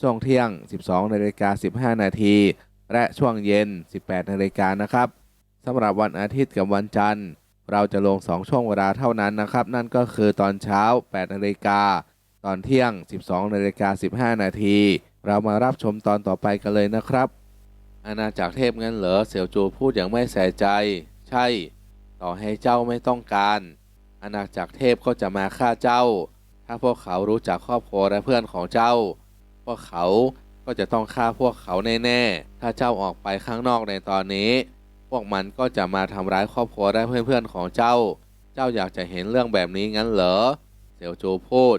ช่วงเที่ยง 12นาฬิกา15 นาที และช่วงเย็น 18นาฬิกานะครับสำหรับวันอาทิตย์กับวันจันทร์ เราจะลง 2 ช่วงเวลาเท่านั้นนะครับ นั่นก็คือตอนเช้า 8นาฬิกาตอนเที่ยง 12นาฬิกา15 นาที เรามารับชมตอนต่อไปกันเลยนะครับ อาณาจักรเทพงั้นเหรอเสี่ยวจูพูดอย่างไม่ใส่ใจ ใช่ ต่อให้เจ้าไม่ต้องการ อาณาจักรเทพก็จะมาฆ่าเจ้า ถ้าพวกเขารู้จักครอบครัวและเพื่อนของเจ้า พวกเขาก็จะต้องฆ่าพวกเขาแน่ๆ ถ้าเจ้าออกไปข้างนอกในตอนนี้ พวกมันก็จะมาทำร้ายครอบครัวและเพื่อนๆของเจ้า เจ้าอยากจะเห็นเรื่องแบบนี้งั้นเหรอ เสี่ยวโจพูด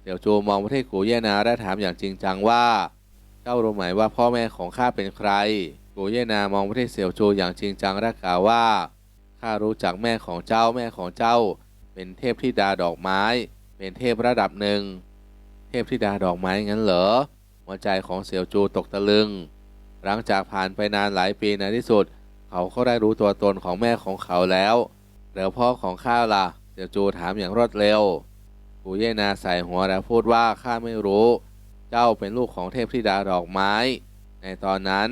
เสี่ยวโจมองไปที่กูเย่นาและถามอย่างจริงจังว่า เจ้ารู้ไหมว่าพ่อแม่ของข้าเป็นใคร กูเย่นามองไปที่เสี่ยวโจอย่างจริงจังและกล่าวว่า ข้ารู้จักแม่ของเจ้าแม่ของเจ้า เป็นเทพธิดาดอกไม้ เป็นเทพระดับหนึ่ง พธิดาดอกไม้งั้นเหรอหัวใจของเสี่ยวจูตกตะลึง หลังจากผ่านไปนานหลายปีในที่สุด เขาก็ได้รู้ตัวตนของแม่ของเขาแล้ว แล้วพ่อของข้าล่ะ เสี่ยวจูถามอย่างรวดเร็วกูเย่นาใส่หัวแล้วพูดว่าข้าไม่รู้ เจ้าเป็นลูกของเทพธิดาดอกไม้ ในตอนนั้น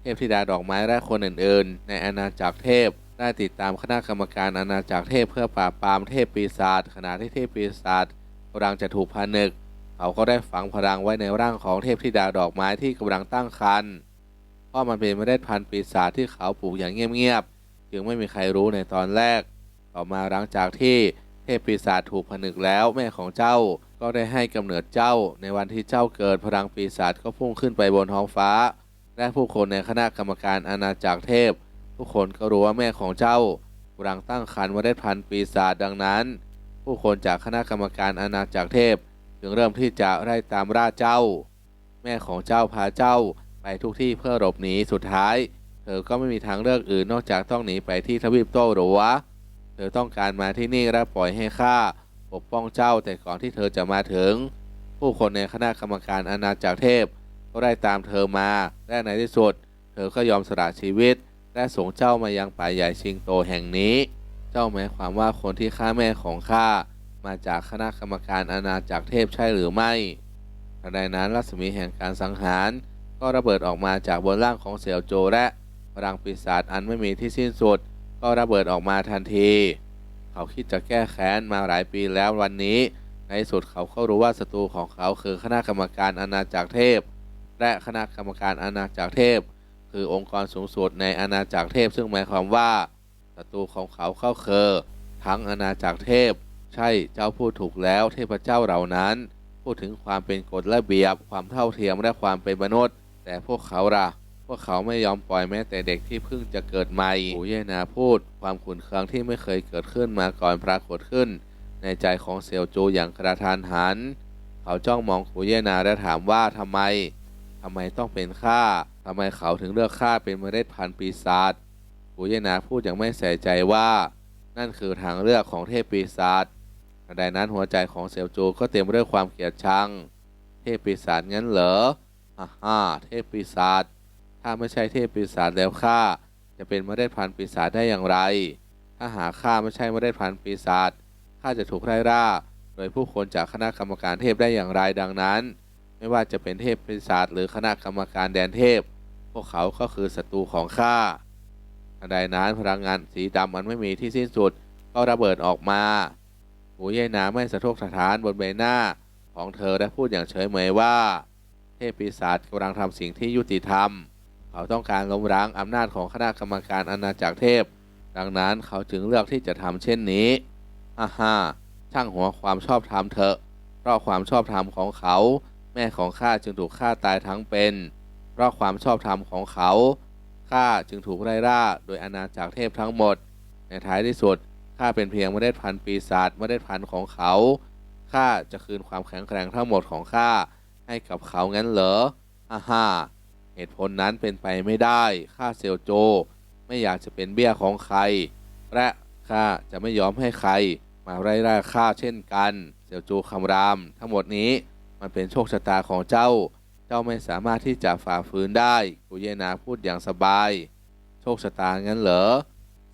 เทพธิดาดอกไม้และคนอื่นๆ ในอาณาจักรเทพได้ติดตามคณะกรรมการอาณาจักรเทพเพื่อปราบปรามเทพปีศาจขณะที่เทพปีศาจกำลังจะถูกพานึก เขาก็ได้ฝังพลังไว้ในร่างของเทพธิดาดอกไม้ที่กำลังตั้งครรภ์เพราะมันเป็นเมล็ดพันธุ์ปีศาจที่เขาปลูกอย่างเงียบๆจึงไม่มีใครรู้ในตอนแรก ต่อมาหลังจากที่เทพปีศาจถูกผนึกแล้วแม่ของเจ้าก็ได้ให้กำเนิดเจ้า ในวันที่เจ้าเกิดพลังปีศาจก็พุ่งขึ้นไปบนท้องฟ้า และผู้คนในคณะกรรมการอาณาจักรเทพ ทุกคนก็รู้ว่าแม่ของเจ้ากำลังตั้งครรภ์เมล็ดพันธุ์ปีศาจดังนั้น ผู้คนจากคณะกรรมการอาณาจักรเทพ จึงเริ่มที่จะไล่ตามล่าเจ้า แม่ของเจ้าพาเจ้าไปทุกที่เพื่อหลบหนีสุดท้าย เธอก็ไม่มีทางเลือกอื่นนอกจากต้องหนีไปที่ทวีปโต้หรือวะเธอต้องการมาที่นี่และปล่อยให้ข้าปกป้องเจ้าแต่ก่อนที่เธอจะมาถึง ผู้คนในคณะกรรมการอาณาจักรเทพ ก็ได้ตามเธอมาและในที่สุด เธอก็ยอมสละชีวิต และส่งเจ้ามายังป่าใหญ่ชิงโตแห่งนี้ เจ้าหมายความว่าคนที่ฆ่าแม่ของข้า มาจากคณะกรรมการอาณาจักรเทพใช่หรือไม่ทันใดนั้นรัศมีแห่งการสังหาร ก็ระเบิดออกมาจากบนร่างของเสี่ยวโจและพลังปีศาจอันไม่มีที่สิ้นสุด ก็ระเบิดออกมาทันที เขาคิดจะแก้แค้นมาหลายปีแล้ววันนี้ ในสุดเขาก็รู้ว่าศัตรูของเขาคือคณะกรรมการอาณาจักรเทพ และคณะกรรมการอาณาจักรเทพ คือองค์กรสูงสุดในอาณาจักรเทพ ซึ่งหมายความว่าศัตรูของเขาเข้าคือ ทั้งอาณาจักรเทพ ใช่เจ้าพูดถูกแล้วเทพเจ้าเหล่านั้น พูดถึงความเป็นกฎระเบียบความเท่าเทียมและความเป็นมนุษย์ แต่พวกเขาล่ะ พวกเขาไม่ยอมปล่อยแม้แต่เด็กที่เพิ่งจะเกิดใหม่หูเยนาพูด ความขุ่นเคืองที่ไม่เคยเกิดขึ้นมาก่อนปรากฏขึ้น ในใจของเซียวจูอย่างกระทานหัน เขาจ้องมองหูเยนาและถามว่าทำไมทำไมต้องเป็นข้าทำไมเขาถึงเลือกข้าเป็นเมล็ดพันธุ์ปีศาจหูเยนาพูดอย่างไม่ใส่ใจว่า นั่นคือทางเลือกของเทพปีศาจ ทันใดนั้นหัวใจของเซียวจูก็เต็มไปด้วยความเกลียดชัง เทพปีศาจงั้นเหรอฮ่าฮ่าเทพปีศาจถ้าไม่ใช่เทพปีศาจแล้วข้าจะเป็นเมล็ดพันธุ์ปีศาจได้อย่างไร ถ้าหาข้าไม่ใช่เมล็ดพันธุ์ปีศาจข้าจะถูกไล่ล่าโดยผู้คนจากคณะกรรมการเทพได้อย่างไรดังนั้น ไม่ว่าจะเป็นเทพปีศาจหรือคณะกรรมการแดนเทพ พวกเขาก็คือศัตรูของข้าทันใดนั้นพลังงานสีดำมันไม่มีที่สิ้นสุดก็ระเบิดออกมา หูเย่หนาไม่สะทกสะท้านบนใบหน้าของเธอและพูดอย่างเฉยเมยว่า เทพปีศาจกำลังทำสิ่งที่ยุติธรรม เขาต้องการล้มล้างอำนาจของคณะกรรมการอาณาจักรเทพ ดังนั้นเขาจึงเลือกที่จะทำเช่นนี้อ่าฮ่าช่างหัวความชอบธรรมเถอะ เพราะความชอบธรรมของเขา แม่ของข้าจึงถูกฆ่าตายทั้งเป็น เพราะความชอบธรรมของเขาข้าจึงถูกไล่ล่าโดยอาณาจักรเทพทั้งหมด ในท้ายที่สุด ข้าเป็นเพียงเมล็ดพันธุ์ปีศาจเมล็ดพันธุ์ของเขา ข้าจะคืนความแข็งแกร่งทั้งหมดของข้าให้กับเขางั้นเหรออ่าฮ่าเหตุผลนั้นเป็นไปไม่ได้ ข้าเซียวโจ ไม่อยากจะเป็นเบี้ยของใคร และข้าจะไม่ยอมให้ใคร มาไล่ล่าข้าเช่นกันเสี่ยวจูคำราม ทั้งหมดนี้มันเป็นโชคชะตาของเจ้า เจ้าไม่สามารถที่จะฝ่าฝืนได้ กุเยนาพูดอย่างสบาย โชคชะตางั้นเหรอ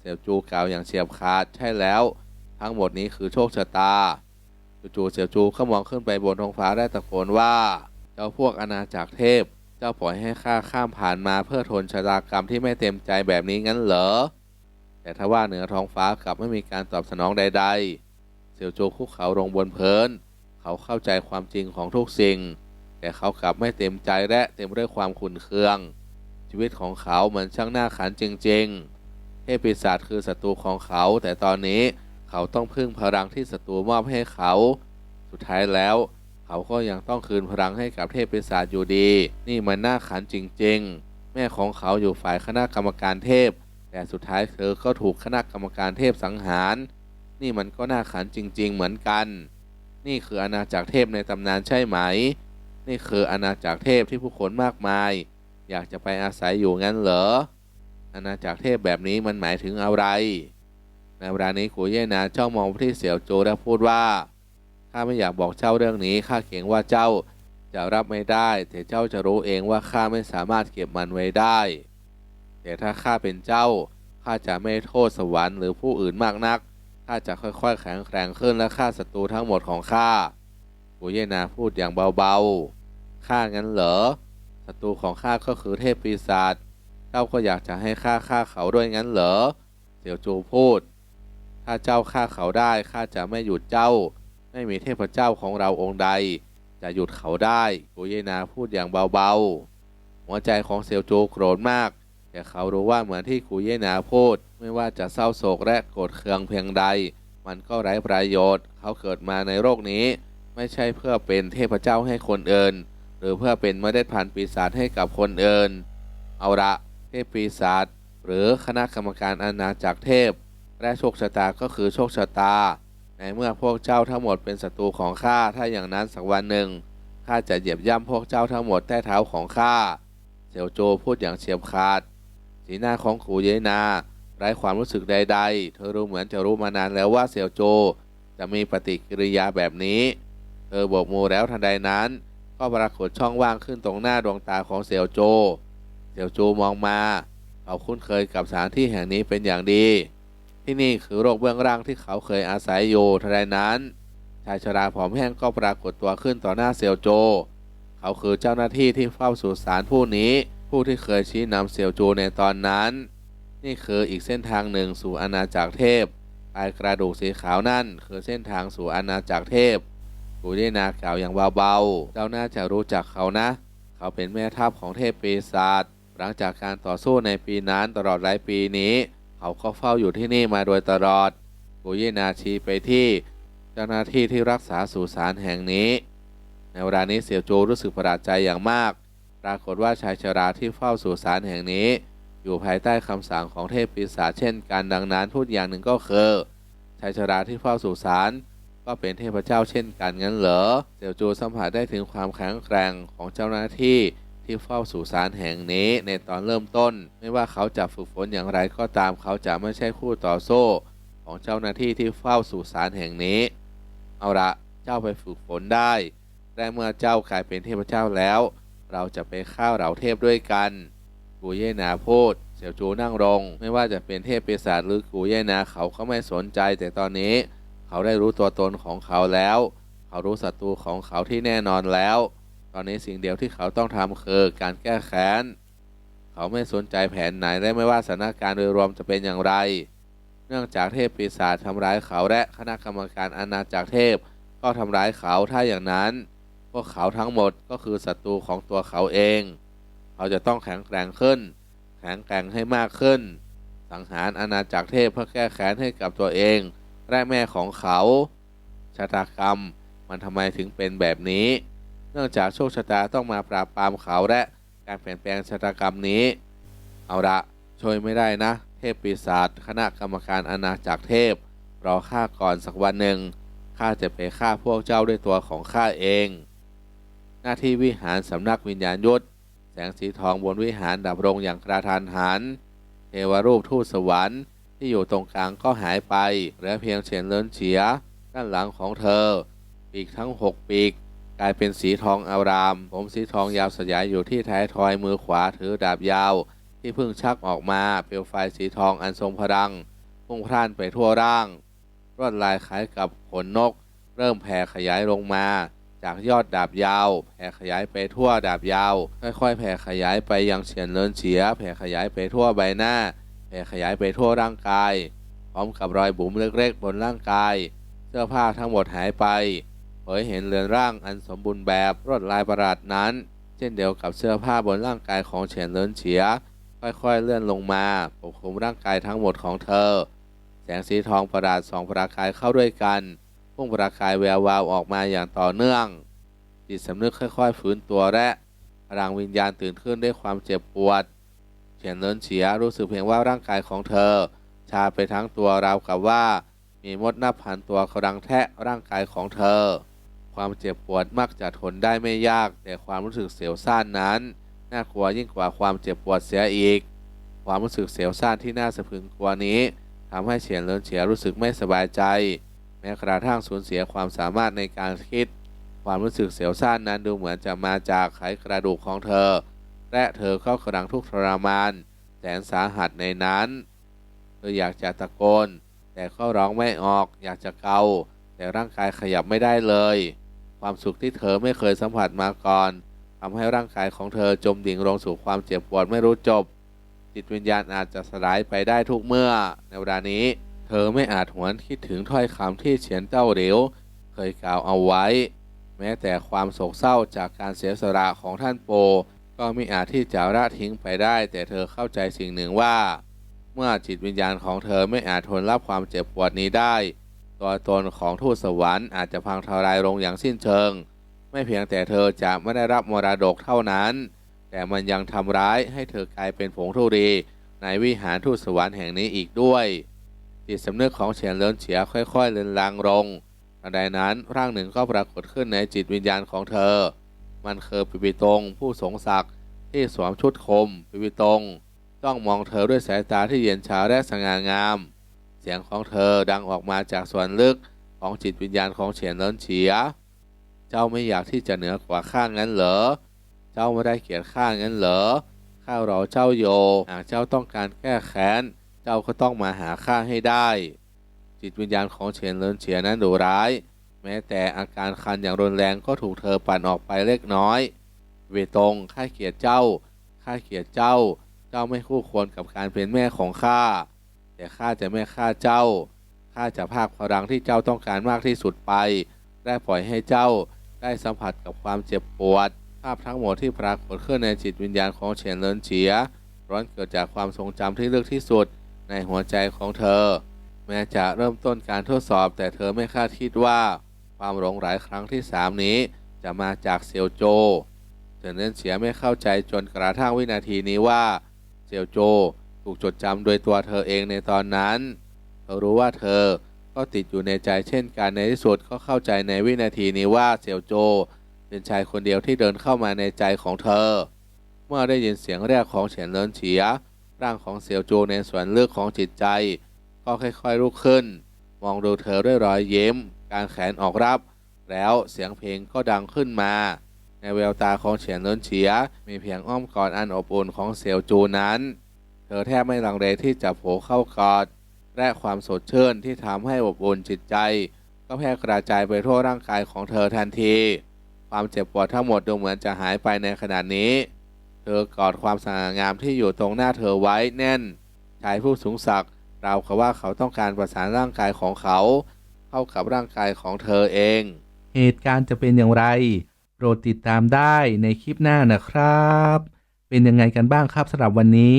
เสียวจูกล่าวอย่างเฉียบขาดใช่แล้ว ทั้งหมดนี้คือโชคชะตาจู่ๆเสียวจูก็มองขึ้นไปบนท้องฟ้าได้ตะโกนว่า เจ้าพวกอาณาจักรเทพ เจ้าปล่อยให้ข้าข้ามผ่านมาเพื่อทนชะตากรรมที่ไม่เต็มใจแบบนี้งั้นเหรอแต่ทว่าเหนือท้องฟ้ากลับไม่มีการตอบสนองใด ๆ เสี่ยวจูคุกเขาลงบนเพลินเขาเข้าใจความจริงของทุกสิ่ง แต่เขากลับไม่เต็มใจและเต็มด้วยความขุ่นเคือง ชีวิตของเขาเหมือนช่างหน้าขันจริง ๆ เทพปีศาจคือศัตรูของเขา แต่ตอนนี้เขาต้องพึ่งพลังที่ศัตรูมอบให้เขา สุดท้ายแล้ว เขาก็ยังต้องคืนพลังให้กับเทพปีศาจอยู่ดี นี่มันน่าขันจริง ๆ แม่ของเขาอยู่ฝ่ายคณะกรรมการเทพ แต่สุดท้ายเธอก็ถูกคณะกรรมการเทพสังหาร นี่มันก็น่าขันจริง ๆ เหมือนกัน นี่คืออาณาจักรเทพในตำนานใช่ไหม นี่คืออาณาจักรเทพที่ผู้คนมากมาย อยากจะไปอาศัยอยู่งั้นเหรอ อาณาจักรเทพแบบนี้มันหมายถึงอะไรในเวลานี้กูเย่นาจ้องมองไปที่เสี่ยวโจและพูดว่าข้าไม่อยากบอกเจ้าเรื่องนี้ข้าเกรงว่าเจ้าจะรับไม่ได้ แต่เจ้าจะรู้เองว่าข้าไม่สามารถเก็บมันไว้ได้ แต่ถ้าข้าเป็นเจ้าข้าจะไม่โทษสวรรค์หรือผู้อื่นมากนักข้าจะค่อยๆ แข็งแกร่งขึ้นและฆ่าศัตรูทั้งหมดของข้ากูเยนาพูดอย่างเบาๆข้างั้นเหรอศัตรูของข้าก็คือเทพปีศาจ เจ้าก็อยากจะให้ข้าฆ่าเขาด้วยงั้นเหรอ เสี่ยวจูพูด ถ้าเจ้าฆ่าเขาได้ข้าจะไม่หยุดเจ้า ไม่มีเทพเจ้าของเราองค์ใด จะหยุดเขาได้กูเยนาพูดอย่างเบาๆ หัวใจของเซียวโจโกรธมาก แต่เขารู้ว่าเหมือนที่กูเยนาพูด ไม่ว่าจะเศร้าโศกและโกรธเคืองเพียงใด มันก็ไร้ประโยชน์ เขาเกิดมาในโลกนี้ ไม่ใช่เพื่อเป็นเทพเจ้าให้คนอื่นหรือเพื่อเป็นเมล็ดพันธุ์ปีศาจให้กับคนอื่น เอาละ ทพปีศาจหรือคณะกรรมการอาณาจักรเทพ และโชคชะตาก็คือโชคชะตา ในเมื่อพวกเจ้าทั้งหมดเป็นศัตรูของข้าถ้าอย่างนั้นสักวันหนึ่งข้าจะเหยียบย่ำพวกเจ้าทั้งหมดใต้เท้าของข้าเสี่ยวโจพูดอย่างเฉียบขาด สีหน้าของกูเยนาไร้ความรู้สึกใด ๆ เธอรู้เหมือนจะรู้มานานแล้วว่าเสี่ยวโจจะมีปฏิกิริยาแบบนี้ เธอโบกมือแล้วทันใดนั้น ก็ปรากฏช่องว่างขึ้นตรงหน้าดวงตาของเสี่ยวโจ เสี่ยวโจมองมาเขาคุ้นเคยกับสถานที่แห่งนี้เป็นอย่างดี ที่นี่คือโรคเบื้องล่างที่เขาเคยอาศัยอยู่ทันใดนั้น ชายชราผอมแห้งก็ปรากฏตัวขึ้นต่อหน้าเสี่ยวโจ เขาคือเจ้าหน้าที่ที่เฝ้าสุสานผู้นี้ ผู้ที่เคยชี้นำเสี่ยวโจในตอนนั้น นี่คืออีกเส้นทางหนึ่งสู่อาณาจักรเทพปลายกระดูกสีขาวนั่น คือเส้นทางสู่อาณาจักรเทพกูได้นากล่าวอย่างเบาๆ เจ้าน่าจะรู้จักเขานะ เขาเป็นแม่ทัพของเทพปีศาจ หลังจากการต่อสู้ในปีนั้นตลอดหลายปีนี้ เขาก็เฝ้าอยู่ที่นี่มาโดยตลอดกูเยนาชีไปที่เจ้าหน้าที่ที่รักษาสุสานแห่งนี้ ในเวลานี้เสี่ยวโจรู้สึกประหลาดใจอย่างมาก ปรากฏว่าชายชราที่เฝ้าสุสานแห่งนี้ อยู่ภายใต้คำสั่งของเทพปีศาจเช่นกันดังนั้นพูดอย่างหนึ่งก็คือชายชราที่เฝ้าสุสานก็เป็นเทพเจ้าเช่นกันงั้นเหรอ เสี่ยวโจสัมผัสได้ถึงความแข็งแกร่งของเจ้าหน้าที่ ที่เฝ้าสุสานแห่งนี้ในตอนเริ่มต้น ไม่ว่าเขาจะฝึกฝนอย่างไรก็ตามเขาจะไม่ใช่คู่ต่อโซ่ของเจ้าหน้าที่ที่เฝ้าสุสานแห่งนี้ เอาละเจ้าไปฝึกฝนได้และเมื่อเจ้ากลายเป็นเทพเจ้าแล้ว เราจะไปฆ่าเหล่าเทพด้วยกัน กูเย่นาพูดเสี่ยวจูนั่งลงไม่ว่าจะเป็นเทพปีศาจหรือกูเย่นาเขาก็ไม่สนใจ แต่ตอนนี้ เขาได้รู้ตัวตนของเขาแล้ว เขารู้ศัตรูของเขาที่แน่นอนแล้ว ตอนนี้สิ่งเดียวที่เขาต้องทำคือการแก้แค้น เขาไม่สนใจแผนไหนและไม่ว่าสถานการณ์โดยรวมจะเป็นอย่างไร เนื่องจากเทพปีศาจทำร้ายเขาและคณะกรรมการอาณาจักรเทพ ก็ทำร้ายเขาถ้าอย่างนั้น พวกเขาทั้งหมดก็คือศัตรูของตัวเขาเอง เขาจะต้องแข็งแกร่งขึ้น แข็งแกร่งให้มากขึ้น สังหารอาณาจักรเทพเพื่อแก้แค้นให้กับตัวเองและแม่ของเขาชะตากรรม มันทำไมถึงเป็นแบบนี้ เนื่องจากโชคชะตาต้องมาปราบปรามเขาและการเปลี่ยนแปลงชะตากรรมนี้ เอาละช่วยไม่ได้นะ เทพปีศาจคณะกรรมการอาณาจักรเทพ รอข้าก่อนสักวันหนึ่งข้าจะไปฆ่าพวกเจ้าด้วยตัวของข้าเอง หน้าที่วิหารสำนักวิญญาณยุทธแสงสีทองบนวิหารดับลงอย่างกระทันหันเทวรูปทูตสวรรค์ที่อยู่ตรงกลางก็หายไปเหลือเพียงเฉียนเลินเฉียด้านหลังของเธอ ปีกทั้งหกปีก กลายเป็นสีทองอาราม ผมสีทองยาวสยายอยู่ที่ท้ายทอยมือขวาถือดาบยาว ที่เพิ่งชักออกมาเปลวไฟสีทองอันทรงพลังพุ่งพล่านไปทั่วร่างรวดลายคล้ายกับขนนก เริ่มแผ่ขยายลงมา จากยอดดาบยาว แผ่ขยายไปทั่วดาบยาว ค่อยๆ แผ่ขยายไปยังเฉียนเลินเฉีย แผ่ขยายไปทั่วใบหน้า แผ่ขยายไปทั่วร่างกาย พร้อมกับรอยบุ๋มเล็กๆ บนร่างกาย เสื้อผ้าทั้งหมดหายไป เผยเห็นเรือนร่างอันสมบูรณ์แบบรวดลายประหลาดนั้น เช่นเดียวกับเสื้อผ้าบนร่างกายของเฉียนเลินเฉีย ค่อยๆเลื่อนลงมาปกคลุมร่างกายทั้งหมดของเธอ แสงสีทองประหลาดสองประกายเข้าด้วยกันพุ่งประกายแวววาวออกมาอย่างต่อเนื่อง จิตสำนึกค่อยๆฟื้นตัวและพลังวิญญาณตื่นขึ้นด้วยความเจ็บปวดเฉียนเลินเฉียรู้สึกเพียงว่าร่างกายของเธอ ชาไปทั้งตัวราวกับว่า มีมดหนับพันตัวกำลังแทะร่างกายของเธอ ความเจ็บปวดมักจะทนได้ไม่ยาก แต่ความรู้สึกเสียวซ่านนั้น น่ากลัวยิ่งกว่าความเจ็บปวดเสียอีก ความรู้สึกเสียวซ่านที่น่าสะพึงกลัวนี้ทำให้เฉียนเลินเฉียรู้สึกไม่สบายใจ แม้กระทั่งสูญเสียความสามารถในการคิด ความรู้สึกเสียวซ่านนั้นดูเหมือนจะมาจากไขกระดูกของเธอ และเธอก็กำลังทุกข์ทรมาน แสนสาหัสในนั้น เธออยากจะตะโกน แต่ก็ร้องไม่ออก อยากจะเกา แต่ร่างกายขยับไม่ได้เลย ความสุขที่เธอไม่เคยสัมผัสมาก่อนทำให้ร่างกายของเธอจมดิ่งลงสู่ความเจ็บปวดไม่รู้จบ จิตวิญญาณอาจจะสลายไปได้ทุกเมื่อ ในเวลานี้ เธอไม่อาจหวนคิดถึงถ้อยคำที่เฉียนเจ้าเหลียวเคยกล่าวเอาไว้ แม้แต่ความโศกเศร้าจากการเสียสละของท่านโป ก็ไม่อาจที่จะละทิ้งไปได้ แต่เธอเข้าใจสิ่งหนึ่งว่า เมื่อจิตวิญญาณของเธอไม่อาจทนรับความเจ็บปวดนี้ได้ ตัวตนของทูตสวรรค์อาจจะพังทลายลงอย่างสิ้นเชิง ไม่เพียงแต่เธอจะไม่ได้รับมรดกเท่านั้น แต่มันยังทำร้ายให้เธอกลายเป็นผงธุรีในวิหารทูตสวรรค์แห่งนี้อีกด้วยจิตสำนึกของเฉียนเลินเฉียค่อยๆเลือนลางลงทันใดนั้นร่างหนึ่งก็ปรากฏขึ้นในจิตวิญญาณของเธอ มันคือปิปิตงผู้สงศักดิ์ที่สวมชุดคมปิปิตงจ้องมองเธอด้วยสายตาที่เย็นชาและสง่างาม เสียงของเธอดังออกมาจากส่วนลึกของจิตวิญญาณของเฉียนเลินเฉีย เจ้าไม่อยากที่จะเหนือกว่าข้างั้นเหรอ เจ้าไม่ได้เกลียดข้างั้นเหรอ ข้ารอเจ้าโย หากเจ้าต้องการแก้แค้น เจ้าก็ต้องมาหาข้าให้ได้ จิตวิญญาณของเฉียนเลินเฉียนั้นดุร้าย แม้แต่อาการคันอย่างรุนแรงก็ถูกเธอปั่นออกไปเล็กน้อย เวตงข้าเกลียดเจ้า ข้าเกลียดเจ้า เจ้าไม่คู่ควรกับการเป็นแม่ของข้า แต่ข้าจะไม่ฆ่าเจ้า ข้าจะพากพลังที่เจ้าต้องการมากที่สุดไปและปล่อยให้เจ้าได้สัมผัสกับความเจ็บปวด ภาพทั้งหมดที่ปรากฏขึ้นในจิตวิญญาณของเฉียนเลินเฉีย ร้อนเกิดจากความทรงจำที่ลึกที่สุดในหัวใจของเธอ แม้จะเริ่มต้นการทดสอบ แต่เธอไม่คาดคิดว่า ความหลงหลครั้งที่สามนี้ จะมาจากเซียวโจเฉินเลินเฉียไม่เข้าใจจนกระทั่งวินาทีนี้ว่าเซียวโจ ถูกจดจำโดยตัวเธอเองในตอนนั้นเธอรู้ว่าเธอก็ติดอยู่ในใจเช่นกันในที่สุดก็เข้าใจในวินาทีนี้ว่าเซียวโจ เป็นชายคนเดียวที่เดินเข้ามาในใจของเธอ เมื่อได้ยินเสียงแรกของเฉียนเลินเฉีย ร่างของเซียวโจในส่วนลึกของจิตใจ ก็ค่อยๆลุกขึ้น มองดูเธอด้วยรอยยิ้มการแขนออกรับ แล้วเสียงเพลงก็ดังขึ้นมา ในแววตาของเฉียนเลินเฉีย มีเพียงอ้อมกอดอันอบอุ่นของเซียวโจนั้น ธอแทบไม่ลังเลที่จะโผล่เข้ากอด และความสดชื่นที่ทำให้อบอุ่นจิตใจ ก็แพร่กระจายไปทั่วร่างกายของเธอทันที ความเจ็บปวดทั้งหมดดูเหมือนจะหายไปในขณะนี้ เธอกอดความสง่างามที่อยู่ตรงหน้าเธอไว้แน่นชายผู้สูงศักดิ์ราวกับว่าเขาต้องการประสานร่างกายของเขา เข้ากับร่างกายของเธอเอง เหตุการณ์จะเป็นอย่างไร โปรดติดตามได้ในคลิปหน้านะครับ เป็นยังไงกันบ้างครับสำหรับวันนี้